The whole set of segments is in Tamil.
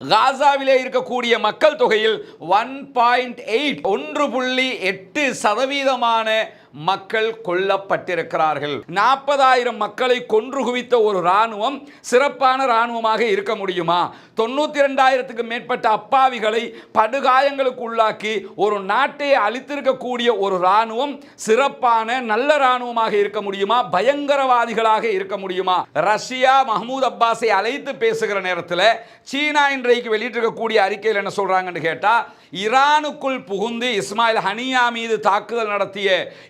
காசாவிலே இருக்கக்கூடிய மக்கள் தொகையில் ஒன் பாயிண்ட் எயிட் ஒன்று புள்ளி எட்டு சதவீதமான மக்கள் கொல்லப்பட்டிருக்கிறார்கள். நாற்பதாயிரம் மக்களை கொன்று குவித்த ஒரு ராணுவம் சிறப்பான ராணுவமாக இருக்க முடியுமா? தொண்ணூத்தி ரெண்டாயிரத்துக்கு மேற்பட்ட அப்பாவிகளை படுகாயங்களுக்கு உள்ளாக்கி ஒரு நாட்டை அழித்திருக்கக்கூடிய ஒரு ராணுவம் சிறப்பான நல்ல ராணுவமாக இருக்க முடியுமா? பயங்கரவாதிகளாக இருக்க முடியுமா? ரஷ்யா மஹமூத் அப்பாஸை அழைத்து பேசுகிற நேரத்தில் சீனா இன்றைக்கு வெளியிட்டிருக்கக்கூடிய அறிக்கையில் என்ன சொல்றாங்கன்னு கேட்டால் ஈரானுக்குள் புகுந்து இஸ்மாயில் ஹனியா மீது தாக்குதல் நடத்திய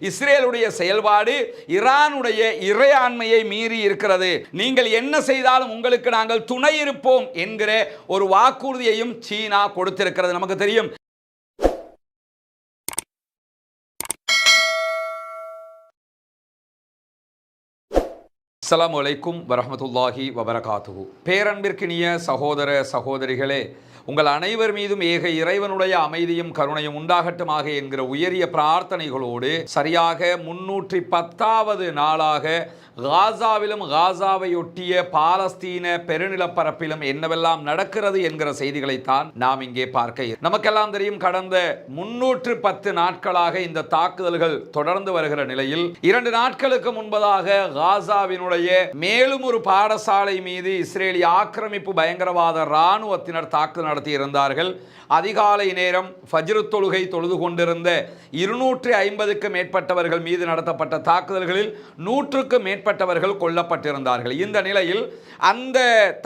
இஸ்ரேலுடைய செயல்பாடு ஈரானுடைய இறையாண்மையை மீறி இருக்கிறது. நீங்கள் என்ன செய்தாலும் உங்களுக்கு நாங்கள் துணை இருப்போம் என்கிற ஒரு வாக்குறுதியையும் சீனா கொடுத்திருக்கிறது. நமக்கு தெரியும். அஸ்லாம் வலைக்கும் வரமத்துல்லாஹி வபரகாத்துஹு. பேரன்பிற்கினிய சகோதர சகோதரிகளே உங்கள் அனைவர் மீதும் ஏக இறைவனுடைய அமைதியும் கருணையும் உண்டாகட்டுமாக என்கிற உயரிய பிரார்த்தனைகளோடு சரியாக முன்னூற்றி பத்தாவது நாளாக காசாவிலும் காசாவையொட்டிய பாலஸ்தீன பெருநிலப்பரப்பிலும் என்னவெல்லாம் நடக்கிறது என்கிற செய்திகளைத்தான் நாம் இங்கே பார்க்க நமக்கெல்லாம் தெரியும் கடந்த முன்னூற்று பத்து நாட்களாக இந்த தாக்குதல்கள் தொடர்ந்து வருகிற நிலையில் இரண்டு நாட்களுக்கு முன்பதாக காசாவினுடைய மேலும் ஒரு பாடசாலை மீது இஸ்ரேலிய ஆக்கிரமிப்பு பயங்கரவாத இராணுவத்தினர் தாக்குதல் நடத்தியிருந்தார்கள் அதிகாலை நேரம் ஃபஜ்ரு தொழுகை தொழுது கொண்டிருந்த இருநூற்றி ஐம்பதுக்கு மேற்பட்டவர்கள் மீது நடத்தப்பட்ட தாக்குதல்களில் நூற்றுக்கு மேற்பட்டவர்கள் கொல்லப்பட்டிருந்தார்கள். இந்த நிலையில் அந்த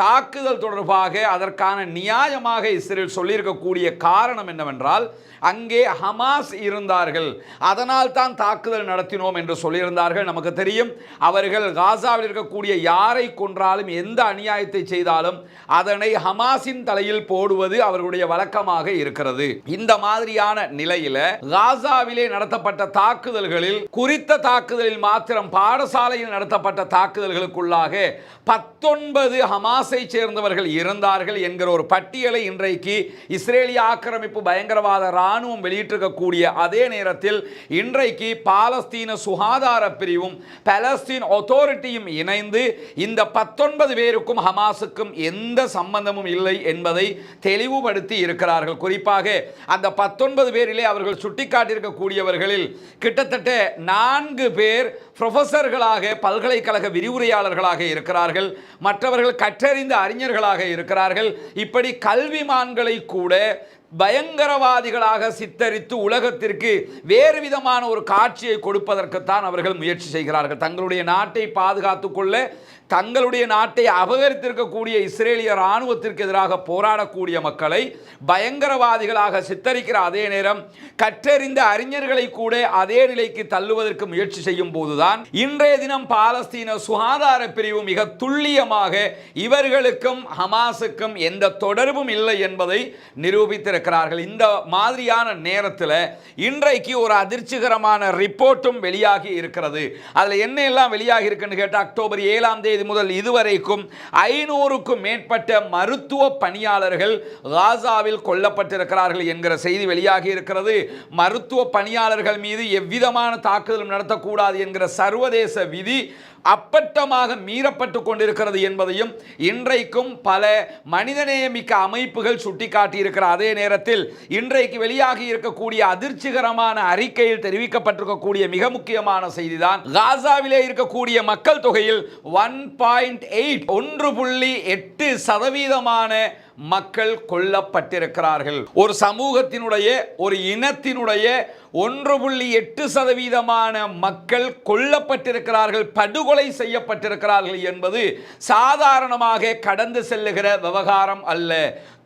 தாக்குதல் தொடர்பாக அதற்கான நியாயமாக இஸ்ரேல் சொல்லியிருக்கக்கூடிய காரணம் என்னவென்றால் அங்கே ஹமாஸ் இருந்தார்கள். அதனால் தான் தாக்குதல் நடத்தினோம் என்று சொல்லியிருந்தார்கள். நமக்கு தெரியும் அவர்கள் காசாவில் இருக்கக்கூடிய யாரை கொன்றாலும் எந்த அநியாயத்தை செய்தாலும் அதனை ஹமாஸின் தலையில் போடுவது அவர்களுடைய வழக்கமாக இருக்கிறது. இந்த மாதிரியான நிலையில காசாவிலே நடத்தப்பட்ட தாக்குதல்களில் குறித்த தாக்குதலில் மாத்திரம் பாடசாலையில் நடத்தப்பட்ட தாக்குதல்களுக்குள்ளாக பத்தொன்பது ஹமாஸை சேர்ந்தவர்கள் இருந்தார்கள் என்கிற ஒரு பட்டியலை இன்றைக்கு இஸ்ரேலிய ஆக்கிரமிப்பு பயங்கரவாத இராணுவம் வெளியிட்டிருக்கக்கூடிய அதே நேரத்தில் இன்றைக்கு பாலஸ்தீன சுகாதார பிரிவும் பலஸ்தீன் அத்தாரிட்டியும் இணைந்து இந்த பத்தொன்பது பேருக்கும் ஹமாஸுக்கும் எந்த சம்பந்தமும் இல்லை என்பதை தெளிவுபடுத்தி இருக்கிறார்கள். குறிப்பாக அந்த பத்தொன்பது பேரிலே அவர்கள் சுட்டிக்காட்டியிருக்கக்கூடியவர்களில் கிட்டத்தட்ட நான்கு பேர் ப்ரொஃபஸர்களாக பல்கலைக்கழக விரிவுரையாளர்களாக இருக்கிறார்கள். மற்றவர்கள் கற்றறிந்த அறிஞர்களாக இருக்கிறார்கள். இப்படி கல்விமான்களை கூட பயங்கரவாதிகளாக சித்தரித்து உலகத்திற்கு வேறு விதமான ஒரு காட்சியை கொடுப்பதற்குத்தான் அவர்கள் முயற்சி செய்கிறார்கள். தங்களுடைய நாட்டை பாதுகாத்துக்கொள்ள தங்களுடைய நாட்டை அபகரித்திருக்கக்கூடிய இஸ்ரேலிய இராணுவத்திற்கு எதிராக போராடக்கூடிய மக்களை பயங்கரவாதிகளாக சித்தரிக்கிற அதே நேரம் கற்றறிந்த அறிஞர்களை கூட அதே நிலைக்கு தள்ளுவதற்கு முயற்சி செய்யும் போதுதான் இன்றைய தினம் பாலஸ்தீன சுகாதார பிரிவு மிக துல்லியமாக இவர்களுக்கும் ஹமாஸுக்கும் எந்த தொடர்பும் இல்லை என்பதை நிரூபித்திருக்கிறார்கள். இந்த மாதிரியான நேரத்தில் இன்றைக்கு ஒரு அதிர்ச்சிகரமான ரிப்போர்ட்டும் வெளியாகி இருக்கிறது. அதில் என்ன எல்லாம் வெளியாகி இருக்குன்னு கேட்டால் அக்டோபர் ஏழாம் தேதி முதல் இதுவரைக்கும் ஐநூறுக்கும் மேற்பட்ட மருத்துவ பணியாளர்கள் காசாவில் கொல்லப்பட்டிருக்கிறார்கள் என்கிற செய்தி வெளியாகி இருக்கிறது. மருத்துவ பணியாளர்கள் மீது எவ்விதமான தாக்குதலும் நடத்தக்கூடாது என்கிற சர்வதேச விதி அப்பட்டமாக மீறப்பட்டு கொண்டிருக்கிறது என்பதையும் இன்றைக்கும் பல மனிதநேயமிக்க அமைப்புகள் சுட்டிக்காட்டியிருக்கிற அதே நேரத்தில் இன்றைக்கு வெளியாகி இருக்கக்கூடிய அதிர்ச்சிகரமான அறிக்கையில் தெரிவிக்கப்பட்டிருக்கக்கூடிய மிக முக்கியமான செய்திதான் காசாவிலே இருக்கக்கூடிய மக்கள் தொகையில் ஒன் பாயிண்ட் எயிட் ஒன்று புள்ளி எட்டு சதவீதமான மக்கள் கொல்லப்பட்டிருக்கிறார்கள். ஒரு சமூகத்தினுடைய ஒரு இனத்தினுடைய ஒன்று புள்ளி எட்டு சதவீதமான மக்கள் கொல்லப்பட்டிருக்கிறார்கள் படுகொலை செய்யப்பட்டிருக்கிறார்கள் என்பது சாதாரணமாக கடந்து செல்லுகிற விவகாரம் அல்ல.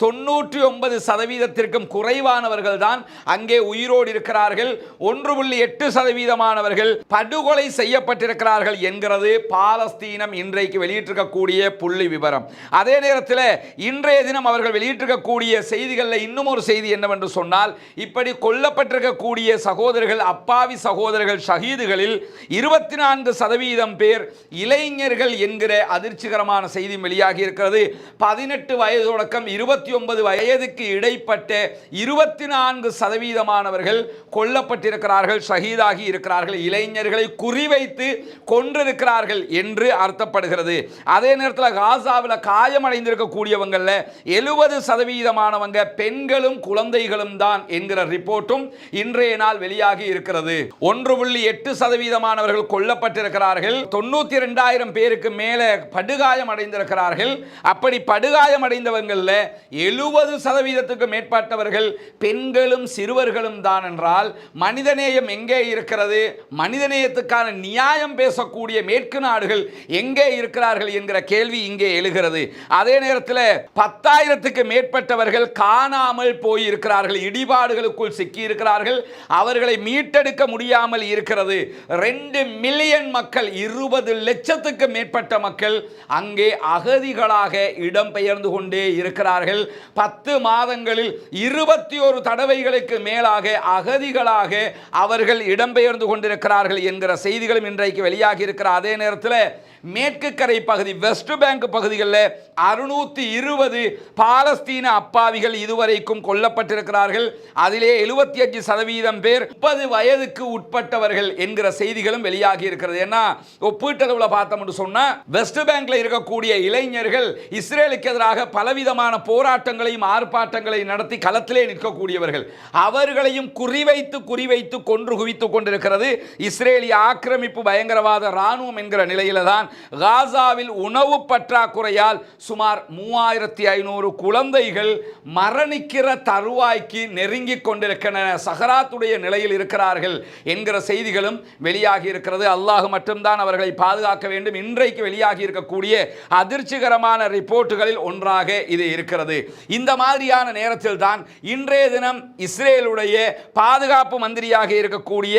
தொண்ணூற்றி ஒன்பது சதவீதத்திற்கும் குறைவானவர்கள் தான் அங்கே உயிரோடு இருக்கிறார்கள். ஒன்று புள்ளி எட்டு சதவீதமானவர்கள் படுகொலை செய்யப்பட்டிருக்கிறார்கள் என்கிறது பாலஸ்தீனம் இன்றைக்கு வெளியிட்டிருக்கக்கூடிய புள்ளி விவரம். அதே நேரத்தில் இன்றைய தினம் அவர்கள் வெளியிட்டிருக்கக்கூடிய செய்திகளில் இன்னும் ஒரு செய்தி என்னவென்று சொன்னால் இப்படி கொல்லப்பட்டிருக்கக்கூடிய சகோதரர்கள் அப்பாவி சகோதரர்கள் ஷஹீதுகளில் இருபத்தி நான்கு சதவீதம் பேர் இளைஞர்கள் என்கிற அதிர்ச்சிகரமான செய்தி வெளியாகி இருக்கிறது. பதினெட்டு வயது தொடக்கம் இருபத்தி ஒன்பது வயதுக்கு இடைப்பட்ட இருபத்தி நான்கு சதவீதமானவர்கள் கொல்லப்பட்டிருக்கிறார்கள் ஷஹீதாகி இருக்கிறார்கள் இளைஞர்களை குறிவைத்து கொன்றிருக்கிறார்கள் என்று அர்த்தப்படுகிறது. அதே நேரத்தில் காசாவில் காயமடைந்திருக்கக்கூடியவங்களில் எழுபது சதவீதமானவங்க பெண்களும் குழந்தைகளும் தான் என்கிற ரிப்போர்ட்டும் இன்றைய நாள் வெளியாகி இருக்கிறது. ஒன்று புள்ளி எட்டு சதவீதமானவர்கள் கொல்லப்பட்டிருக்கிறார்கள். தொண்ணூத்தி ரெண்டாயிரம் பேருக்கு மேலே படுகாயம் அடைந்திருக்கிறார்கள். அப்படி படுகாயம் அடைந்தவங்களில் எழுபது சதவீதத்துக்கு மேற்பட்டவர்கள் பெண்களும் சிறுவர்களும் தான் என்றால் மனிதநேயம் எங்கே இருக்கிறது? மனிதநேயத்துக்கான நியாயம் பேசக்கூடிய மேற்கு நாடுகள் எங்கே இருக்கிறார்கள் என்கிற கேள்வி இங்கே எழுகிறது. அதே நேரத்தில் பத்தாயிரத்துக்கு மேற்பட்டவர்கள் காணாமல் போயிருக்கிறார்கள் இடிபாடுகளுக்குள் சிக்கியிருக்கிறார்கள் அவர்களை மீட்டெடுக்க முடியாமல் இருக்கிறது. ரெண்டு மில்லியன் மக்கள் இருபது லட்சத்துக்கு மேற்பட்ட மக்கள் அங்கே அகதிகளாக இடம்பெயர்ந்து கொண்டே இருக்கிறார்கள். பத்து மாதங்களில் இருபத்தி ஒரு தடவைகளுக்கு மேலாக அகதிகளாக அவர்கள் இடம்பெயர்ந்து கொண்டிருக்கிறார்கள் என்கிற செய்திகளும் இன்றைக்கு வெளியாகி இருக்கிற அதே நேரத்தில் மேற்கு கரை பகுதி வெஸ்ட் பேங்க் பகுதிகளில் அறுநூத்தி இருபது பாலஸ்தீன அப்பாவிகள் இதுவரைக்கும் கொல்லப்பட்டிருக்கிறார்கள். அதிலே எழுபத்தி அஞ்சு சதவீதம் பேர் முப்பது வயதுக்கு உட்பட்டவர்கள் என்கிற செய்திகளும் வெளியாகி இருக்கிறது. ஏன்னா ஒப்பீட்டளவில் பார்த்தோம் சொன்னா வெஸ்ட் பேங்க்ல இருக்கக்கூடிய இளைஞர்கள் இஸ்ரேலுக்கு எதிராக பலவிதமான போராட்டங்களையும் ஆர்ப்பாட்டங்களையும் நடத்தி களத்திலே நிற்கக்கூடியவர்கள். அவர்களையும் குறிவைத்து குறிவைத்து கொன்று குவித்துக் கொண்டிருக்கிறது. இஸ்ரேலிய ஆக்கிரமிப்பு பயங்கரவாத ராணுவம் என்கிற நிலையில தான் காசாவில் உணவு பற்றாக்குறையால் சுமார் மூவாயிரத்தி ஐநூறு குழந்தைகள் மரணிக்கிற தருவாய்க்கு நெருங்கி கொண்டிருக்கின்றன. சஹராத்துடைய நிலையில் இருக்கிறார்கள் என்கிற செய்திகளும் வெளியாகி இருக்கிறது. அல்லாஹ் மட்டும்தான் அவர்களை பாதுகாக்க வேண்டும். இன்றைக்கு வெளியாகி இருக்கக்கூடிய அதிர்ச்சிகரமான ரிப்போர்ட்டுகளில் ஒன்றாக இது இருக்கிறது. இந்த மாதிரியான நேரத்தில் தான் இன்றைய தினம் இஸ்ரேலுடைய பாதுகாப்பு மந்திரியாக இருக்கக்கூடிய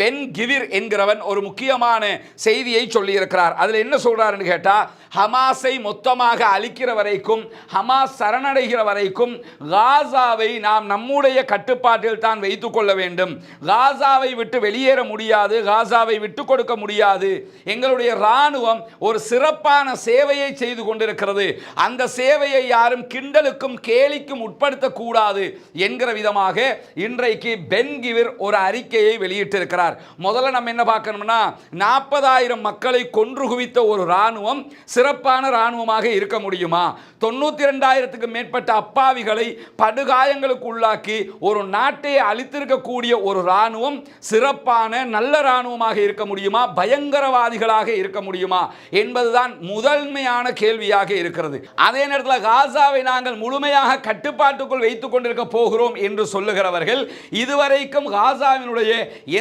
பென் கிவிர் என்கிறவன் ஒரு முக்கியமான செய்தியை சொல்லியிருக்கிறார். அதில் என்ன சொல்கிறாருன்னு கேட்டால் ஹமாஸை மொத்தமாக அழிக்கிற வரைக்கும் ஹமாஸ் சரணடைகிற வரைக்கும் காசாவை நாம் நம்முடைய கட்டுப்பாட்டில் தான் வைத்துக் கொள்ள வேண்டும். காசாவை விட்டு வெளியேற முடியாது காசாவை விட்டு கொடுக்க முடியாது. எங்களுடைய ராணுவம் ஒரு சிறப்பான சேவையை செய்து கொண்டிருக்கிறது. அந்த சேவையை யாரும் கிண்டலுக்கும் கேலிக்கும் உட்படுத்தக்கூடாது என்கிற விதமாக இன்றைக்கு பென்கிவிர் ஒரு அறிக்கையை வெளியிட்டிருக்கிறார். முதல்ல நம்ம என்ன பார்க்கணும்னா நாற்பதாயிரம் மக்களை கொன்று குவித்த ஒரு இராணுவம் சிறப்பான இராணுவமாக இருக்க முடியுமா? தொண்ணூத்தி ரெண்டாயிரத்துக்கு மேற்பட்ட அப்பாவிகளை படுகாயங்களுக்கு உள்ளாக்கி ஒரு நாட்டை அழித்திருக்கக்கூடிய ஒரு இராணுவம் சிறப்பான நல்ல இராணுவமாக இருக்க முடியுமா? பயங்கரவாதிகளாக இருக்க முடியுமா? என்பதுதான் முதன்மையான கேள்வியாக இருக்கிறது. அதே நேரத்தில் காசாவை நாங்கள் முழுமையாக கட்டுப்பாட்டுக்குள் வைத்துக் கொண்டிருக்க போகிறோம் என்று சொல்லுகிறவர்கள் இதுவரைக்கும் காசாவினுடைய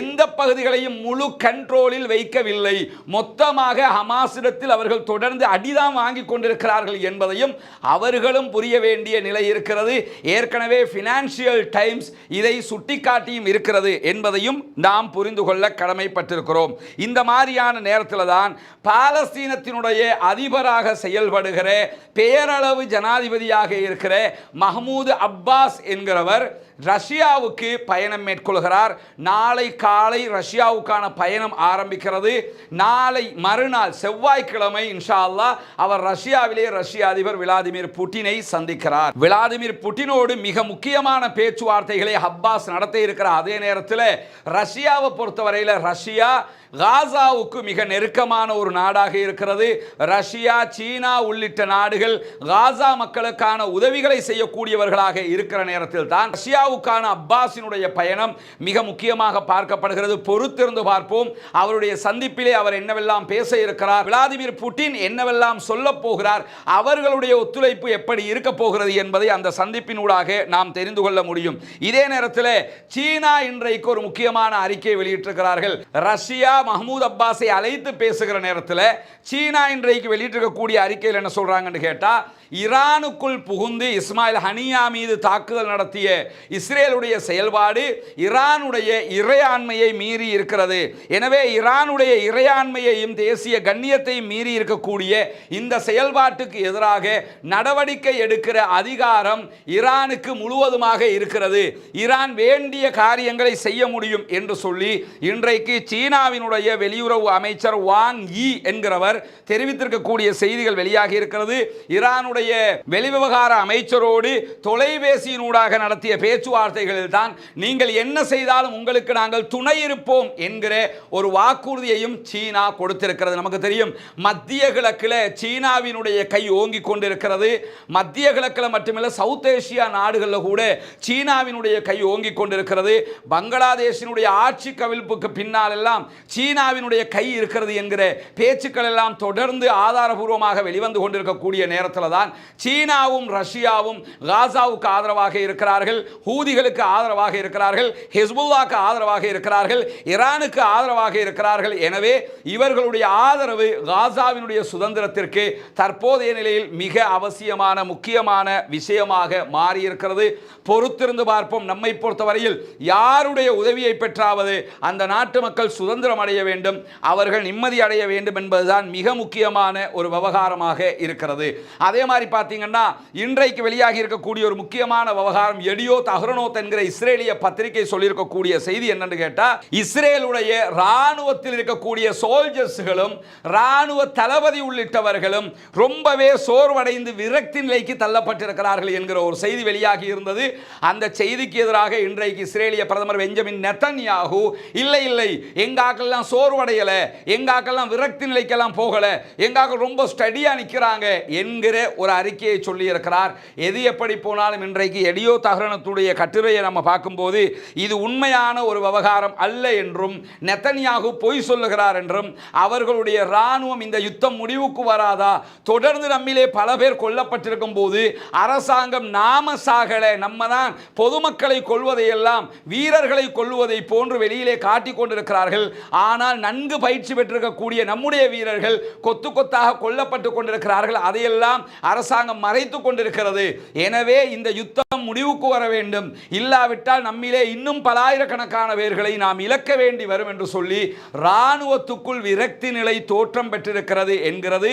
எந்த பகுதிகளையும் முழு கண்ட்ரோலில் வைக்கவில்லை. மொத்தமாக ஹமாஸிடத்தில் அவர்கள் தொடர்ந்து அடிதான் வாங்கி கொண்டிருக்கிறார்கள் என்பதையும் அவர்களும் புரிய வேண்டிய நிலை இருக்கிறது. ஏற்கனவே ஃபினான்ஷியல் டைம்ஸ் இதை சுட்டிக்காட்டியும் இருக்கிறது என்பதையும் நாம் புரிந்து கொள்ள கடமைப்பட்டிருக்கிறோம். இந்த மாதிரியான நேரத்தில் தான் பாலஸ்தீனத்தினுடைய அதிபராக செயல்படுகிற பேரளவு ஜனாதிபதியாக இருக்கிற மஹமூது அப்பாஸ் என்கிறவர் ரஷ்யாவுக்கு பயணம் மேற்கொள்கிறார். நாளை காலை ரஷ்யாவுக்கான பயணம் ஆரம்பிக்கிறது. நாளை மறுநாள் செவ்வாய்க்கிழமை இன்ஷா அல்லாஹ் அவர் ரஷ்யாவிலே ரஷ்ய அதிபர் விளாதிமிர் புட்டினை சந்திக்கிறார். விளாதிமிர் புட்டினோடு மிக முக்கியமான பேச்சுவார்த்தைகளை ஹப்பாஸ் நடத்த இருக்கிற அதே நேரத்தில் ரஷ்யாவை பொறுத்தவரையில் ரஷ்யா காசாவுக்கு மிக நெருக்கமான ஒரு நாடாக இருக்கிறது. ரஷ்யா சீனா உள்ளிட்ட நாடுகள் காசா மக்களுக்கான உதவிகளை செய்யக்கூடியவர்களாக இருக்கிற நேரத்தில் தான் ரஷ்யாவுக்கான அப்பாஸினுடைய பயணம் மிக முக்கியமாக பார்க்கப்படுகிறது. பொறுத்திருந்து பார்ப்போம். அவருடைய சந்திப்பிலே அவர் என்னவெல்லாம் பேச இருக்கிறார்? விளாதிமிர் புட்டின் என்னவெல்லாம் சொல்ல போகிறார்? அவர்களுடைய ஒத்துழைப்பு எப்படி இருக்க போகிறது என்பதை அந்த சந்திப்பினூடாக நாம் தெரிந்து கொள்ள முடியும். இதே நேரத்தில் சீனா இன்றைக்கு ஒரு முக்கியமான அறிக்கை வெளியிட்டிருக்கிறார்கள். ரஷ்யா மஹமூத் அப்பாஸை அழைத்து பேசுகிற நேரத்தில் சீனா இன்றைக்கு வெளியிட்டிருக்கக்கூடிய அறிக்கையில் என்ன சொல்கிறாங்கன்னு கேட்டால் ஈரானுக்குள் புகுந்து இஸ்மாயில் ஹனியா மீது தாக்குதல் நடத்திய இஸ்ரேலுடைய செயல்பாடு ஈரானுடைய இறையாண்மையை மீறி இருக்கிறது. எனவே ஈரானுடைய இறையாண்மையையும் தேசிய கண்ணியத்தையும் மீறி இருக்கக்கூடிய இந்த செயல்பாட்டுக்கு எதிராக நடவடிக்கை எடுக்கிற அதிகாரம் ஈரானுக்கு முழுவதுமாக இருக்கிறது. ஈரான் வேண்டிய காரியங்களை செய்ய முடியும் என்று சொல்லி இன்றைக்கு சீனாவினுடைய வெளியுறவு அமைச்சர் வாங் யி என்கிறவர் தெரிவித்திருக்கக்கூடிய செய்திகள் வெளியாகி இருக்கிறது. ஈரானுடைய இஸ்ரேலுடைய வெளிவிவகார அமைச்சரோடு தொலைபேசியினூடாக நடத்திய பேச்சுவார்த்தைகளில் தான் நீங்கள் என்ன செய்தாலும் உங்களுக்கு நாங்கள் துணை இருப்போம் என்கிற ஒரு வாக்குறுதியையும் சீனா கொடுத்திருக்கிறது. நமக்கு தெரியும் மத்திய கிழக்கில் சீனாவினுடைய கை ஓங்கி கொண்டிருக்கிறது. மத்திய கிழக்கில் மட்டுமில்லை சவுத் ஏசியா நாடுகளில் கூட சீனாவினுடைய கை ஓங்கி கொண்டிருக்கிறது. பங்களாதேஷினுடைய ஆட்சி கவிழ்ப்புக்கு பின்னால் எல்லாம் சீனாவினுடைய கை இருக்கிறது என்கிற பேச்சுக்கள் எல்லாம் தொடர்ந்து ஆதாரபூர்வமாக வெளிவந்து கொண்டிருக்கக்கூடிய நேரத்தில் தான் சீனாவும் ரஷ்யாவும் காசாவுக்கு ஆதரவாக இருக்கிறார்கள் ஹூதிகளுக்கு ஆதரவாக இருக்கிறார்கள் ஹிஸ்புல்லாக்கு ஆதரவாக இருக்கிறார்கள் ஈரானுக்கு ஆதரவாக இருக்கிறார்கள். எனவே இவர்களுடைய ஆதரவு காசாவினுடைய சுதந்திரத்திற்கு தற்போதைய நிலையில் மிக அவசியமான முக்கியமான விஷயமாக மாறியிருக்கிறது. பொறுத்திருந்து பார்ப்போம். நம்மை பொறுத்தவரையில் யாருடைய உதவியை பெற்றாவது அந்த நாட்டு மக்கள் சுதந்திரம் அடைய வேண்டும் அவர்கள் நிம்மதி அடைய வேண்டும் என்பதுதான் மிக முக்கியமான ஒரு விவகாரமாக இருக்கிறது. அதே மாதிரி பார்த்தீங்கன்னா இன்றைக்கு வெளியாகி இருக்கக்கூடிய ஒரு முக்கியமான விவகாரம் எடியோ தஹ்ரனோத் என்கிற இஸ்ரேலிய பத்திரிகை சொல்லியிருக்கக்கூடிய செய்தி என்னன்னு கேட்டால் இஸ்ரேலுடைய இராணுவத்தில் இருக்கக்கூடிய சோல்ஜர்ஸ்களும் இராணுவ தளபதி உள்ளிட்டவர்களும் ரொம்பவே சோர்வடைந்து விரக்தி நிலைக்கு தள்ளப்பட்டிருக்கிறார்கள் என்கிற ஒரு செய்தி வெளியாகி இருந்தது. அந்த செய்திக்கு எதிராக இன்றைக்கு இஸ்ரேலிய பிரதமர் பெஞ்சமின் நெத்தன்யாகு இல்லை இல்லை எங்காக்கெல்லாம் சோர்வடையலை எங்காக்கெல்லாம் விரக்தி நிலைக்கெல்லாம் போகலை எங்காக்கள் ரொம்ப ஸ்டடியாக நிற்கிறாங்க என்கிற ஒரு ஒரு அறிக்கையை சொல்லியிருக்கிறார். எது எப்படி போனாலும் இன்றைக்கு எடியோ தகரணத்துடைய கட்டுரையை நம்ம பார்க்கும்போது இது உண்மையான ஒரு விவகாரம் அல்ல என்றும் நெத்தனியாகு பொய் சொல்லுகிறார் என்றும் அவர்களுடைய இராணுவம் இந்த யுத்தம் முடிவுக்கு வராதா? தொடர்ந்து நம்மிலே பல பேர் கொல்லப்பட்டிருக்கும் போது அரசாங்கம் நாம சாகலை நம்ம தான் பொதுமக்களை கொள்வதையெல்லாம் வீரர்களை கொள்வதை போன்று வெளியிலே காட்டிக் கொண்டிருக்கிறார்கள். ஆனால் நன்கு பயிற்சி பெற்றிருக்கக்கூடிய நம்முடைய வீரர்கள் கொத்து கொத்தாக கொல்லப்பட்டு கொண்டிருக்கிறார்கள். அதையெல்லாம் அரசு அரசாங்கம் மறைத்து கொண்டிருக்கிறது. எனவே இந்த யுத்தம் முடிவுக்கு வர வேண்டும். இல்லாவிட்டால் நம்மிலே இன்னும் பலாயிரக்கணக்கான பேர்களை நாம் இழக்க வேண்டி வரும் என்று சொல்லி இராணுவத்துக்குள் விரக்தி நிலை தோற்றம் பெற்றிருக்கிறது என்கிறது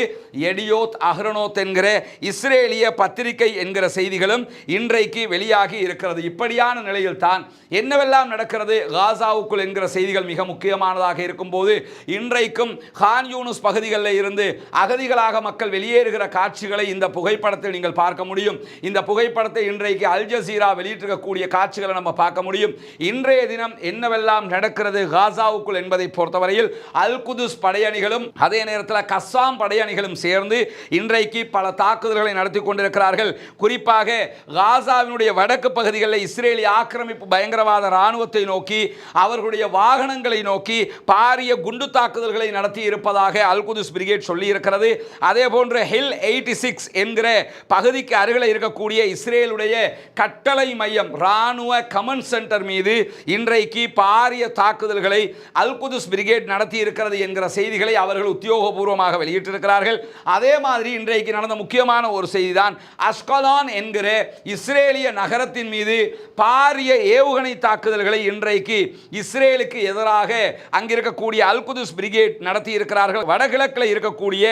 எடியோத் அஹ்ரனோத் என்கிற இஸ்ரேலிய பத்திரிகை என்கிற செய்திகளும் இன்றைக்கு வெளியாகி இருக்கிறது. இப்படியான நிலையில் தான் என்னவெல்லாம் நடக்கிறது? காசாவுக்குள் என்கிற செய்திகள் மிக முக்கியமானதாக இருக்கும்போது இன்றைக்கும் ஹான் யூனுஸ் பகுதிகளில் இருந்து அகதிகளாக மக்கள் வெளியேறுகிற காட்சிகளை இந்த புகைப்படத்தில் நீங்கள் பார்க்க முடியும். இந்த புகைப்படத்தை இன்றைக்கு அல் ஜசீரா வெளியிட்டிருக்கக்கூடிய காட்சிகளை நம்ம பார்க்க முடியும். இன்றைய தினம் என்னவெல்லாம் நடக்கிறது காசாவுக்குள் என்பதை பொறுத்தவரையில் அல் குதுஸ் படையணிகளும் அதே நேரத்தில் கஸ்ஸாம் படையணிகளும் சேர்ந்து இன்றைக்கு பல தாக்குதல்களை நடத்தி கொண்டிருக்கிறார்கள். குறிப்பாக காசாவினுடைய வடக்கு பகுதிகளில் இஸ்ரேலிய ஆக்கிரமிப்பு பயங்கரவாத இராணுவத்தை நோக்கி அவர்களுடைய வாகனங்களை நோக்கி பாரிய குண்டு தாக்குதல்களை நடத்தி இருப்பதாக அல் குதுஸ் பிரிகேட் சொல்லியிருக்கிறது. அதே போன்று ஹில் எயிட்டி சிக்ஸ் என்கிற பகுதிக்கு அருகில் இருக்கக்கூடிய இஸ்ரேலுடைய கட்டளை மையம் இராணுவ கமன் சென்டர் மீது இன்றைக்கு பாரிய தாக்குதல்களை அல்குதுஸ் பிரிகேட் நடத்தி இருக்கிறது என்கிற செய்திகளை அவர்கள் உத்தியோகபூர்வமாக வெளியிட்டிருக்கிறார்கள். அதே மாதிரி இன்றைக்கு நடந்த முக்கியமான ஒரு செய்தி தான் அஸ்கலான் என்கிற இஸ்ரேலிய நகரத்தின் மீது பாரிய ஏவுகணை தாக்குதல்களை இன்றைக்கு இஸ்ரேலுக்கு எதிராக அங்கிருக்கக்கூடிய அல்குதுஸ் பிரிகேட் நடத்தி இருக்கிறார்கள். வடகிழக்கில் இருக்கக்கூடிய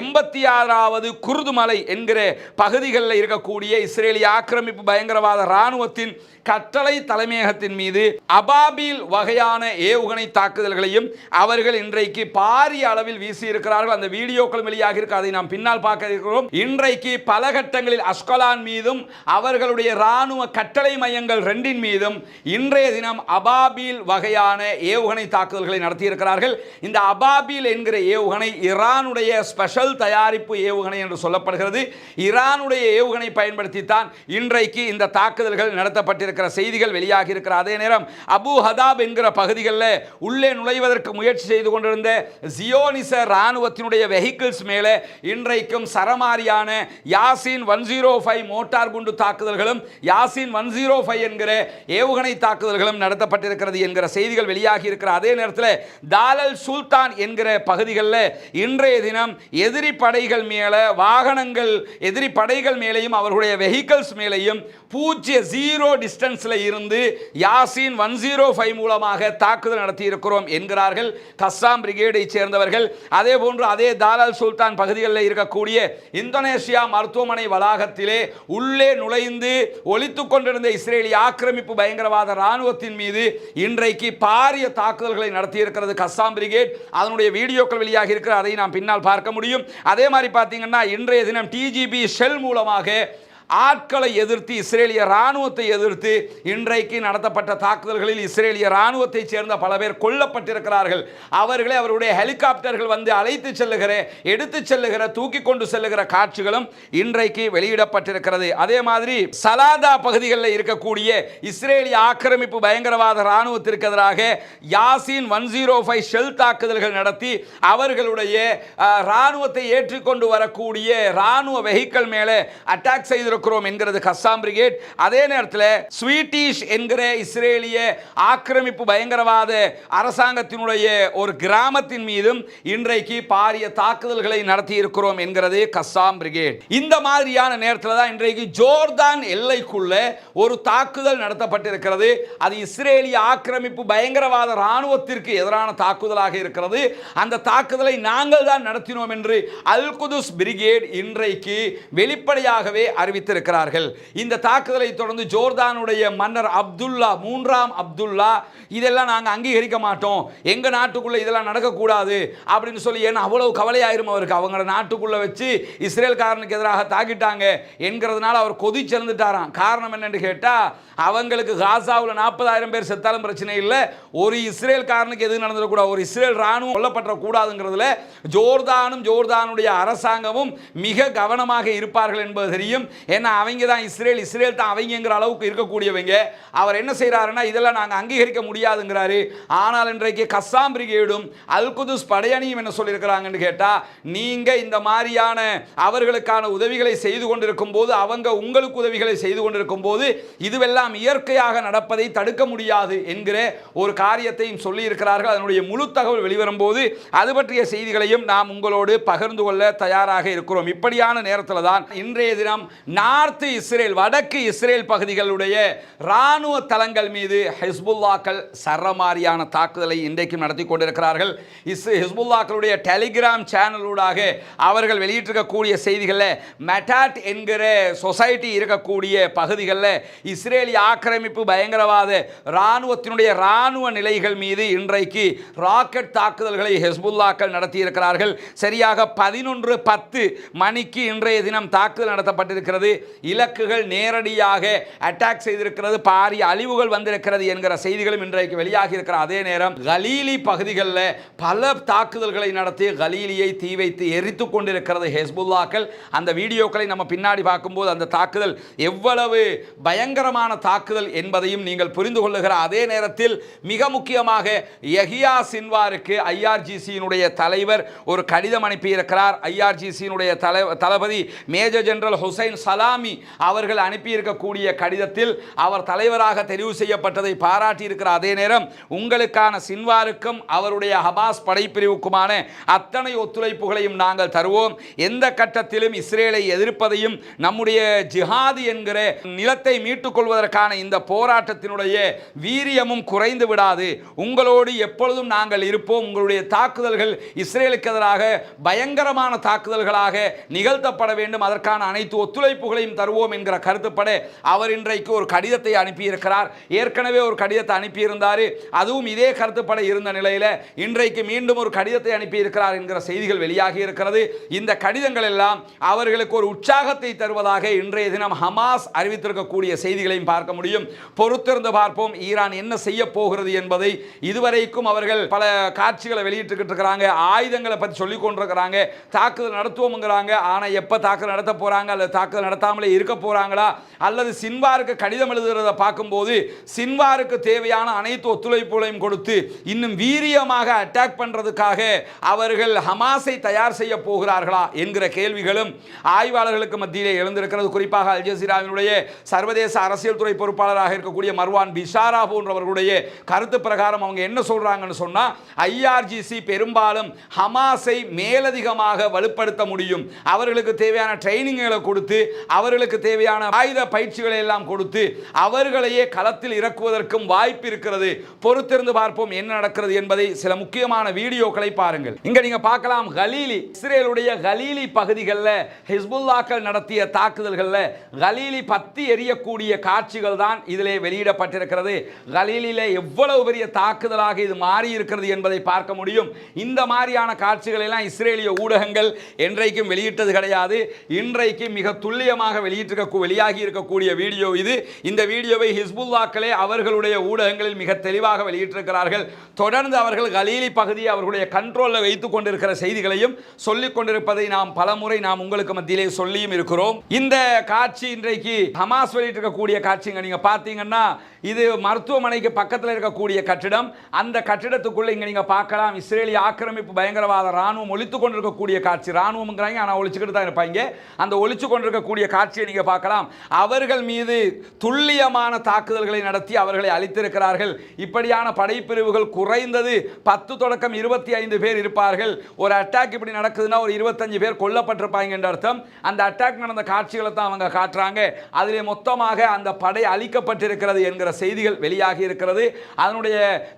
எண்பத்தி ஆறாவது குருதுமலை என்கிற பகுதிகளில் இருக்கக்கூடிய இஸ்ரேலிய ஆக்கிரமிப்பு பயங்கரவாத இராணுவத்தின் கட்டளை தலைமையகத்தின் மீது அபாபில் வகையான ஏவுகணை தாக்குதல்களையும் அவர்கள் இன்றைக்கு பாரிய அளவில் வீசி இருக்கிறார்கள் அந்த வீடியோக்கள் வெளியாக இருக்கு. அதை நாம் பின்னால் பார்க்க இருக்கிறோம். இன்றைக்கு பல கட்டங்களில் அஸ்கலான் மீதும் அவர்களுடைய இராணுவ கட்டளை மையங்கள் ரெண்டின் மீதும் இன்றைய தினம் அபாபில் வகையான ஏவுகணை தாக்குதல்களை நடத்தியிருக்கிறார்கள். இந்த அபாபில் என்கிற ஏவுகணை ஈரானுடைய ஸ்பெஷல் தயாரிப்பு ஏவுகணை என்று சொல்லப்படுகிறது. ஈரானுடைய ஏவுகணை பயன்படுத்தித்தான் இன்றைக்கு இந்த தாக்குதல்கள் நடத்தப்பட்டிருக்கிற செய்திகள் வெளியாகி இருக்கிற அதே நேரம் அபு ஹதாப் என்கிற பகுதிகளில் உள்ளே நுழைவதற்கு முயற்சி செய்து கொண்டிருந்த ஜியோனிச இராணுவத்தினுடைய வெஹிக்கிள்ஸ் மேலே இன்றைக்கும் சரமாரியான Yasin one zero five mortar குண்டு தாக்குதல்களும் யாசின் ஒன் ஜீரோ ஃபைவ் என்கிற ஏவுகணை தாக்குதல்களும் நடத்தப்பட்டிருக்கிறது என்கிற செய்திகள் வெளியாகி இருக்கிற அதே நேரத்தில் தாலல் சுல்தான் என்கிற பகுதிகளில் இன்றைய தினம் எதிரி படைகள் மேலே வாகனங்கள் எதிரி படைகள் மேலேயும் அவர்களுடைய வெஹிக்கல்ஸ் மேலேயும் பூஜ்ஜிய ஜீரோ டிஸ்டன்ஸில் இருந்து யாசின் ஒன் ஜீரோ ஃபைவ் மூலமாக தாக்குதல் நடத்தி இருக்கிறோம் என்கிறார்கள். கஸ்ஸாம் பிரிகேடை சேர்ந்தவர்கள். அதே போன்று அதே தாலால் சுல்தான் பகுதிகளில் இருக்கக்கூடிய இந்தோனேஷியா மருத்துவமனை வளாகத்திலே உள்ளே நுழைந்து ஒழித்து கொண்டிருந்த இஸ்ரேலிய ஆக்கிரமிப்பு பயங்கரவாத இராணுவத்தின் மீது இன்றைக்கு பாரிய தாக்குதல்களை நடத்தியிருக்கிறது கஸ்ஸாம் பிரிகேட். அதனுடைய வீடியோக்கள் வெளியாக இருக்கிற அதை நாம் பின்னால் பார்க்க முடியும். அதே மாதிரி பார்த்தீங்கன்னா இன்றைய தினம் டி டிஜிபி ஷெல் மூலமாக ஆட்களை எதிர்த்து இஸ்ரேலிய ராணுவத்தை எதிர்த்து இன்றைக்கு நடத்தப்பட்ட தாக்குதல்களில் இஸ்ரேலிய இராணுவத்தைச் சேர்ந்த பல பேர் கொல்லப்பட்டிருக்கிறார்கள். அவர்களை அவருடைய ஹெலிகாப்டர்கள் வந்து அழைத்து செல்லுகிற எடுத்து செல்லுகிற தூக்கி கொண்டு செல்லுகிற காட்சிகளும் இன்றைக்கு வெளியிடப்பட்டிருக்கிறது. அதே மாதிரி சலாதா பகுதிகளில் இருக்கக்கூடிய இஸ்ரேலிய ஆக்கிரமிப்பு பயங்கரவாத ராணுவத்திற்கு எதிராக Yasin one zero five shell தாக்குதல்கள் நடத்தி அவர்களுடைய இராணுவத்தை ராணுவத்தை ஏற்றிக்கொண்டு வரக்கூடிய ராணுவ வெஹிக்கிள் மேலே அட்டாக் கொடுக்கிறோம் என்கிறது கஸ்ஸாம் பிரிகேட். அதே நேரத்தில் ஸ்வீட்டிஷ் என்கிற இஸ்ரேலிய ஆக்கிரமிப்பு பயங்கரவாத அரசாங்கத்தினுடைய ஒரு கிராமத்தின் மீதும் இன்றைக்கு பாரிய தாக்குதல்களை நடத்தி இருக்கிறோம் என்கிறது கஸ்ஸாம் பிரிகேட். இந்த மாதிரியான நேரத்தில் தான் இன்றைக்கு ஜோர்தான் எல்லைக்குள்ள ஒரு தாக்குதல் நடத்தப்பட்டிருக்கிறது. அது இஸ்ரேலிய ஆக்கிரமிப்பு பயங்கரவாத இராணுவத்திற்கு எதிரான தாக்குதலாக இருக்கிறது. அந்த தாக்குதலை நாங்கள் தான் நடத்தினோம் என்று அல் குதுஸ் பிரிகேட் இன்றைக்கு வெளிப்படையாகவே அறிவித்து அறிவித்திருக்கிறார்கள் இந்த தாக்குதலை தொடர்ந்து ஜோர்தானுடைய மன்னர் அப்துல்லா மூன்றாம் அப்துல்லா இதெல்லாம் நாங்கள் அங்கீகரிக்க மாட்டோம். எங்க நாட்டுக்குள்ளே இதெல்லாம் நடக்கக்கூடாது அப்படின்னு சொல்லி ஏன்னா அவ்வளவு கவலையாயிரும் அவருக்கு. அவங்கள நாட்டுக்குள்ளே வச்சு இஸ்ரேல்காரனுக்கு எதிராக தாக்கிட்டாங்க என்கிறதுனால அவர் கொதிச்சிருந்துட்டாராம் காரணம் என்னென்று கேட்டால் அவங்களுக்கு காசாவில் நாற்பதாயிரம் பேர் செத்தாலும் பிரச்சனை இல்லை. ஒரு இஸ்ரேல்காரனுக்கு எது நடந்துடக்கூடாது. ஒரு இஸ்ரேல் ராணுவம் கொல்லப்பட்ட கூடாதுங்கிறதுல ஜோர்தானும் ஜோர்தானுடைய அரசாங்கமும் மிக கவனமாக இருப்பார்கள் என்பது தெரியும். ஏன்னா அவங்க தான் இஸ்ரேல் இஸ்ரேல் தான் அவங்கங்கிற அளவுக்கு இருக்கக்கூடியவங்க. அவர் என்ன செய்கிறாருன்னா இதெல்லாம் நாங்கள் அங்கீகரிக்க முடியாதுங்கிறாரு. ஆனால் இன்றைக்கு கஸ்ஸாம் பிரிகேடும் அல்குதுஸ் படையணியும் என்ன சொல்லியிருக்கிறாங்கன்னு கேட்டால் நீங்கள் இந்த மாதிரியான அவர்களுக்கான உதவிகளை செய்து கொண்டிருக்கும் போது அவங்க உங்களுக்கு உதவிகளை செய்து கொண்டிருக்கும் போது இதுவெல்லாம் இயற்கையாக நடப்பதை தடுக்க முடியாது என்கிற ஒரு காரியத்தையும் சொல்லியிருக்கிறார்கள். அதனுடைய முழு தகவல் வெளிவரும் போது அது பற்றிய செய்திகளையும் நாம் உங்களோடு பகிர்ந்து கொள்ள தயாராக இருக்கிறோம். இப்படியான நேரத்தில் தான் இன்றைய தினம் நார்த்து இஸ்ரேல் வடக்கு இஸ்ரேல் பகுதிகளுடைய இராணுவ தளங்கள் மீது ஹிஸ்புல்லாக்கள் சரமாரியான தாக்குதலை இன்றைக்கும் நடத்தி கொண்டிருக்கிறார்கள். இஸ் ஹிஸ்புல்லாக்களுடைய டெலிகிராம் சேனலூடாக அவர்கள் வெளியிட்டிருக்கக்கூடிய செய்திகளில் மெட்டாட் என்கிற சொசைட்டி இருக்கக்கூடிய பகுதிகளில் இஸ்ரேலிய ஆக்கிரமிப்பு பயங்கரவாத இராணுவத்தினுடைய இராணுவ நிலைகள் மீது இன்றைக்கு ராக்கெட் தாக்குதல்களை ஹெஸ்புல்லாக்கள் நடத்தியிருக்கிறார்கள். சரியாக பதினொன்று பத்து மணிக்கு இன்றைய தினம் தாக்குதல் நடத்தப்பட்டிருக்கிறது. செய்திருக்கிறது இலக்குகள் நேரடியாக அட்டாக் செய்திருக்கிறது பாரிய அழிவுகள் வந்திருக்கிறது என்கிற செய்திகளும் இன்றைக்கு வெளியாகி இருக்கிற அதே நேரம். கலீலி பகுதிகளில் பல தாக்குதல்களை நடத்தி கலீலியை தீ வைத்து எரித்து கொண்டிருக்கிறது ஹெஸ்புல்லாக்கள். அந்த வீடியோக்களை நம்ம பின்னாடி பார்க்கும்போது அந்த தாக்குதல் எவ்வளவு பயங்கரமான தாக்குதல் என்பதையும் நீங்கள் புரிந்து கொள்ளுகிற அதே நேரத்தில் மிக முக்கியமாக யஹியா சின்வாருக்கு ஐஆர்ஜிசியினுடைய தலைவர் ஒரு கடிதம் அனுப்பியிருக்கிறார். ஐஆர்ஜிசியினுடைய தலை தளபதி மேஜர் ஜெனரல் ஹுசைன் சல சலாமி அவர்கள் அனுப்பியிருக்கக்கூடிய கடிதத்தில் அவர் தலைவராக தெரிவு செய்யப்பட்டதை பாராட்டியிருக்கிற அதே நேரம் உங்களுக்கான சின்வாருக்கும் அவருடைய ஹமாஸ் படைப்பிரிவுக்குமான அத்தனை ஒத்துழைப்புகளையும் நாங்கள் தருவோம். எந்த கட்டத்திலும் இஸ்ரேலை எதிர்ப்பதையும் நம்முடைய ஜிஹாது என்கிற நிலத்தை மீட்டுக் கொள்வதற்கான இந்த போராட்டத்தினுடைய வீரியமும் குறைந்து விடாது. உங்களோடு எப்பொழுதும் நாங்கள் இருப்போம். உங்களுடைய தாக்குதல்கள் இஸ்ரேலுக்கு எதிராக பயங்கரமான தாக்குதல்களாக நிகழ்த்தப்பட வேண்டும். அதற்கான அனைத்து ஒத்துழைப்பு ஒத்துழைப்புகளையும் தருவோம் என்கிற கருத்துப்பட அவர் இன்றைக்கு ஒரு கடிதத்தை அனுப்பியிருக்கிறார். ஏற்கனவே ஒரு கடிதத்தை அனுப்பியிருந்தார். அதுவும் இதே கருத்துப்பட இருந்த நிலையில் இன்றைக்கு மீண்டும் ஒரு கடிதத்தை அனுப்பியிருக்கிறார் என்கிற செய்திகள் வெளியாகி இருக்கிறது. இந்த கடிதங்கள் எல்லாம் அவர்களுக்கு ஒரு உற்சாகத்தை தருவதாக இன்றைய தினம் ஹமாஸ் அறிவித்திருக்கக்கூடிய செய்திகளையும் பார்க்க முடியும். பொறுத்திருந்து பார்ப்போம். ஈரான் என்ன செய்ய போகிறது என்பதை இதுவரைக்கும் அவர்கள் பல காட்சிகளை வெளியிட்டுக்கிட்டு இருக்கிறாங்க. ஆயுதங்களை பற்றி சொல்லிக் கொண்டிருக்கிறாங்க தாக்குதல் நடத்துவோம்ங்கிறாங்க. ஆனால் எப்போ தாக்குதல் நடத்த போகிறாங்க அல்லது தாக்குதல் நடத்தாமலே இருக்க போகிறாங்களா அல்லது சின்வாருக்கு கடிதம் எழுதுகிறத பார்க்கும்போது சின்வாருக்கு தேவையான அனைத்து ஒத்துழைப்புகளையும் கொடுத்து இன்னும் வீரியமாக அட்டாக் பண்ணுறதுக்காக அவர்கள் ஹமாஸை தயார் செய்ய போகிறார்களா என்கிற கேள்விகளும் ஆய்வாளர்களுக்கு மத்தியிலே எழுந்திருக்கிறது. குறிப்பாக அல் ஜசீராவினுடைய சர்வதேச அரசியல் துறை பொறுப்பாளராக இருக்கக்கூடிய மர்வான் பிஷாரா போன்றவர்களுடைய கருத்து பிரகாரம் அவங்க என்ன சொல்கிறாங்கன்னு சொன்னால் ஐஆர்ஜிசி பெரும்பாலும் ஹமாஸை மேலதிகமாக வலுப்படுத்த முடியும். அவர்களுக்கு தேவையான ட்ரைனிங்களை கொடுத்து அவர்களுக்கு தேவையான ஆயுத பயிற்சிகளை எல்லாம் கொடுத்து அவர்களையே களத்தில் இறக்குவதற்கும் வாய்ப்பு இருக்கிறது. பொறுத்திருந்து பார்ப்போம் என்ன நடக்கிறது என்பதை சில முக்கியமான வீடியோக்களை பாருங்கள். இங்க நீங்க பார்க்கலாம் கலீலி. இஸ்ரேலுடைய கலீலி பகுதிகளில் ஹிஸ்புல்லாக்கள் நடத்திய தாக்குதல்களில் கலீலி பத்தி எரியக்கூடிய காட்சிகள் தான் இதிலே வெளியிடப்பட்டிருக்கிறது. கலீலிலே எவ்வளவு பெரிய தாக்குதலாக இது மாறி இருக்கிறது என்பதை பார்க்க முடியும். இந்த மாதிரியான காட்சிகளை எல்லாம் இஸ்ரேலிய ஊடகங்கள் என்றைக்கும் வெளியிட்டது கிடையாது. இன்றைக்கு மிக துல்லியமாக வெளியிட்டிருக்க வெளியாகி இருக்கக்கூடிய வீடியோ இது. இந்த வீடியோவை ஹிஸ்புல்லாக்களே அவர்களுடைய ஊடகங்களில் மிக தெளிவாக வெளியிட்டிருக்கிறார்கள். தொடர்ந்து அவர்கள் கலீலி பகுதியை அவர்களுடைய கண்ட்ரோலில் வைத்துக் கொண்டிருக்கிற செய்திகளையும் சொல்லிக் கொண்டிருப்பதை நாம் பலமுறை நாம் உங்களுக்கு மத்தியிலே சொல்லியும் இருக்கிறோம். இந்த காட்சி இன்றைக்கு ஹமாஸ் வெளியிட்டிருக்கக்கூடிய காட்சிங்க. நீங்கள் பார்த்தீங்கன்னா இது மருத்துவமனைக்கு பக்கத்தில் இருக்கக்கூடிய கட்டிடம். அந்த கட்டிடத்துக்குள்ள இங்க நீங்க பார்க்கலாம் இஸ்ரேலிய ஆக்கிரமிப்பு பயங்கரவாத ராணுவம் ஒழித்து கொண்டிருக்கக்கூடிய காட்சி. ராணுவம்ங்கிறாங்க ஆனால் ஒழிச்சுக்கிட்டு தான் இருப்பாங்க. அந்த ஒழிச்சு கொண்டிருக்கக்கூடிய காட்சியை நீங்க பார்க்கலாம். அவர்கள் மீது துல்லியமான தாக்குதல்களை நடத்தி அவர்களை அழித்திருக்கிறார்கள். இப்படியான படைப்பிரிவுகள் குறைந்தது பத்து தொடக்கம் இருபத்தி ஐந்து பேர் இருப்பார்கள். ஒரு அட்டாக் இப்படி நடக்குதுன்னா ஒரு இருபத்தஞ்சு பேர் கொல்லப்பட்டிருப்பாங்க என்ற அர்த்தம். அந்த அட்டாக் நடந்த காட்சிகளை தான் அவங்க காட்டுறாங்க. அதிலே மொத்தமாக அந்த படை அழிக்கப்பட்டிருக்கிறது என்கிற செய்திகள் வெளியாகி இருக்கிறது. அதனுடைய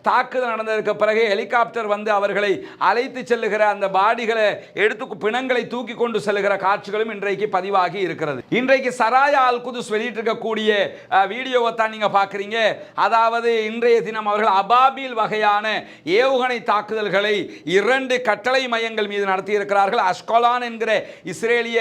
தாக்குதல் நடந்ததற்கு பிறகு ஹெலிகாப்டர் வந்து அவர்களை அழைத்து செல்லுகிற அந்த பாடிகளை எடுத்து பிணங்களை தூக்கி கொண்டு செல்லுகிற காட்சிகளும் இன்றைக்கு பதிவாகி இருக்கிறது. இன்றைக்கு சராயா அல் குதுஸ் வெளியிட்டிருக்கக்கூடிய வீடியோவை தான் நீங்க பார்க்குறீங்க. அதாவது இன்றைய தினம் அவர்கள் அபாபில் வகையான ஏவுகணை தாக்குதல்களை இரண்டு கட்டளை மையங்கள் மீது நடத்தியிருக்கிறார்கள். அஷ்கொலான் என்கிற இஸ்ரேலிய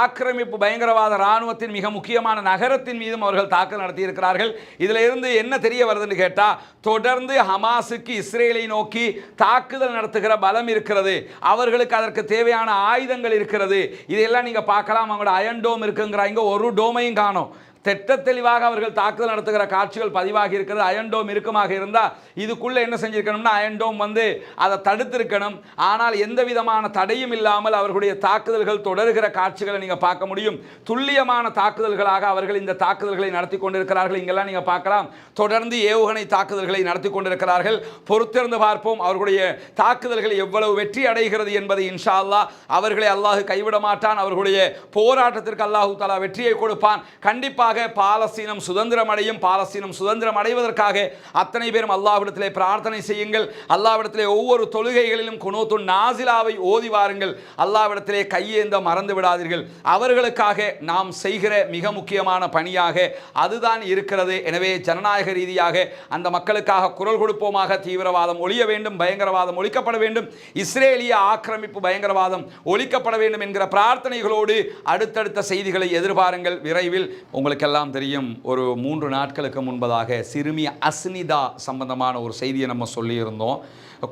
ஆக்கிரமிப்பு பயங்கரவாத ராணுவத்தின் மிக முக்கியமான நகரத்தின் மீதும் அவர்கள் தாக்குதல் நடத்தியிருக்கிறார்கள். இதுல இருந்து என்ன தெரிய வருதுன்னு கேட்டா தொடர்ந்து ஹமாஸுக்கு இஸ்ரேலை நோக்கி தாக்குதல் நடத்துகிற பலம் இருக்கிறது. அவர்களுக்கு அதற்கு தேவையான ஆயுதங்கள் இருக்கிறது. இதெல்லாம் நீங்க பார்க்கலாம். அவங்களோட அயன் டோம் இருக்குங்கிறாங்க. ஒரு டோமையும் காணும். திட்ட தெளிவாக அவர்கள் தாக்குதல் நடத்துகிற காட்சிகள் பதிவாகி இருக்கிறது. அயன்டோம் இருக்குமாக இருந்தால் இதுக்குள்ளே என்ன செஞ்சிருக்கணும்னா அயன்டோம் வந்து அதை தடுத்திருக்கணும். ஆனால் எந்த விதமான தடையும் இல்லாமல் அவர்களுடைய தாக்குதல்கள் தொடர்கிற காட்சிகளை நீங்கள் பார்க்க முடியும். துல்லியமான தாக்குதல்களாக அவர்கள் இந்த தாக்குதல்களை நடத்தி கொண்டிருக்கிறார்கள். இங்கெல்லாம் நீங்கள் பார்க்கலாம். தொடர்ந்து ஏவுகணை தாக்குதல்களை நடத்தி கொண்டிருக்கிறார்கள். பொறுத்திருந்து பார்ப்போம். அவர்களுடைய தாக்குதல்கள் எவ்வளவு வெற்றி அடைகிறது என்பதை இன்ஷா அல்லாஹ் அவர்களை அல்லாஹ் கைவிட மாட்டான். அவர்களுடைய போராட்டத்திற்கு அல்லாஹு தலா வெற்றியை கொடுப்பான். கண்டிப்பாக பாலஸ்தீனம் சுதந்திரம் அடையும் பாலஸ்தீனம் சுதந்திரம் அடைவதற்காக அத்தனை பேரும் அல்லாவிடத்திலே பிரார்த்தனை செய்யுங்கள். அல்லாவிடத்திலே ஒவ்வொரு தொழுகைகளிலும் குணோத்து நாசிலாவை ஓதி வாருங்கள். அல்லாவிடத்திலே கையேந்த மறந்து விடாதீர்கள். அவர்களுக்காக நாம் செய்கிற மிக முக்கியமான பணியாக அதுதான் இருக்கிறது. எனவே ஜனநாயக ரீதியாக அந்த மக்களுக்காக குரல் கொடுப்போமாக. தீவிரவாதம் ஒழிய வேண்டும் பயங்கரவாதம் ஒழிக்கப்பட வேண்டும். இஸ்ரேலிய ஆக்கிரமிப்பு பயங்கரவாதம் ஒழிக்கப்பட வேண்டும் என்கிற பிரார்த்தனைகளோடு அடுத்தடுத்த செய்திகளை எதிர்பாருங்கள். விரைவில் உங்களுக்கு உங்களுக்கெல்லாம் தெரியும் ஒரு மூன்று நாட்களுக்கு முன்பதாக சிறுமி அஸ்னிதா சம்பந்தமான ஒரு செய்தியை நம்ம சொல்லியிருந்தோம்.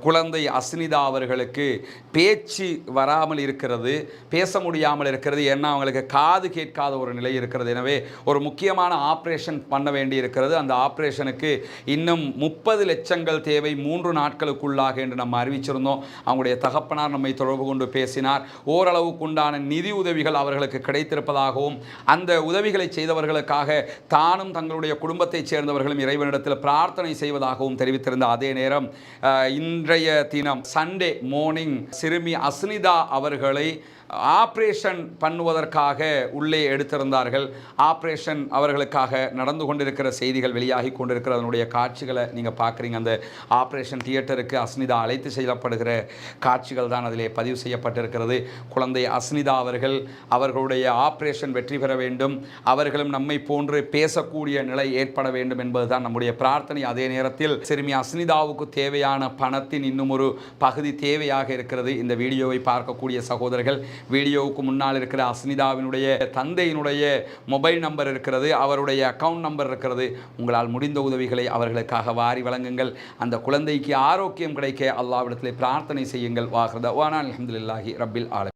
குழந்தை அஸ்னிதா அவர்களுக்கு பேச்சு வராமல் இருக்கிறது பேச முடியாமல் இருக்கிறது. ஏன்னா அவங்களுக்கு காது கேட்காத ஒரு நிலை இருக்கிறது. எனவே ஒரு முக்கியமான ஆப்ரேஷன் பண்ண வேண்டி இருக்கிறது. அந்த ஆப்ரேஷனுக்கு இன்னும் முப்பது லட்சங்கள் தேவை மூன்று நாட்களுக்குள்ளாக என்று நம்ம அறிவிச்சிருந்தோம். அவங்களுடைய தகப்பனார் நம்மை தொடர்பு கொண்டு பேசினார். ஓரளவுக்கு உண்டான நிதி உதவிகள் அவர்களுக்கு கிடைத்திருப்பதாகவும் அந்த உதவிகளை செய்தவர்களுக்காக தானும் தங்களுடைய குடும்பத்தைச் சேர்ந்தவர்களும் இறைவனிடத்தில் பிரார்த்தனை செய்வதாகவும் தெரிவித்திருந்த அதே நேரம் இந்த இன்றைய தினம் சண்டே மார்னிங் சிறுமி அஸ்னிதா அவர்களை ஆப்ரேஷன் பண்ணுவதற்காக உள்ளே எடுத்திருந்தார்கள். ஆப்ரேஷன் அவர்களுக்காக நடந்து கொண்டிருக்கிற செய்திகள் வெளியாகி கொண்டிருக்கிற அதனுடைய காட்சிகளை நீங்கள் பார்க்குறீங்க. அந்த ஆப்ரேஷன் தியேட்டருக்கு அஸ்னிதா அழைத்து செய்யப்படுகிற காட்சிகள் தான் அதிலே பதிவு செய்யப்பட்டிருக்கிறது. குழந்தை அஸ்னிதா அவர்கள் அவர்களுடைய ஆப்ரேஷன் வெற்றி பெற வேண்டும். அவர்களும் நம்மை போன்று பேசக்கூடிய நிலை ஏற்பட வேண்டும் என்பதுதான் நம்முடைய பிரார்த்தனை. அதே நேரத்தில் சிறுமி அஸ்னிதாவுக்கு தேவையான பணத்தின் இன்னும் ஒரு பகுதி தேவையாக இருக்கிறது. இந்த வீடியோவை பார்க்கக்கூடிய சகோதரர்கள் வீடியோவுக்கு முன்னால் இருக்கிற அஸ்னிதாவினுடைய தந்தையினுடைய மொபைல் நம்பர் இருக்கிறது அவருடைய அக்கவுண்ட் நம்பர் இருக்கிறது. உங்களால் முடிந்த உதவிகளை அவர்களுக்காக வாரி வழங்குங்கள். அந்த குழந்தைக்கு ஆரோக்கியம் கிடைக்க அல்லாவிடத்தில் பிரார்த்தனை செய்யுங்கள். வாஹ்ரத வானா அலமதுல்லாஹி ரப்பில் ஆலம்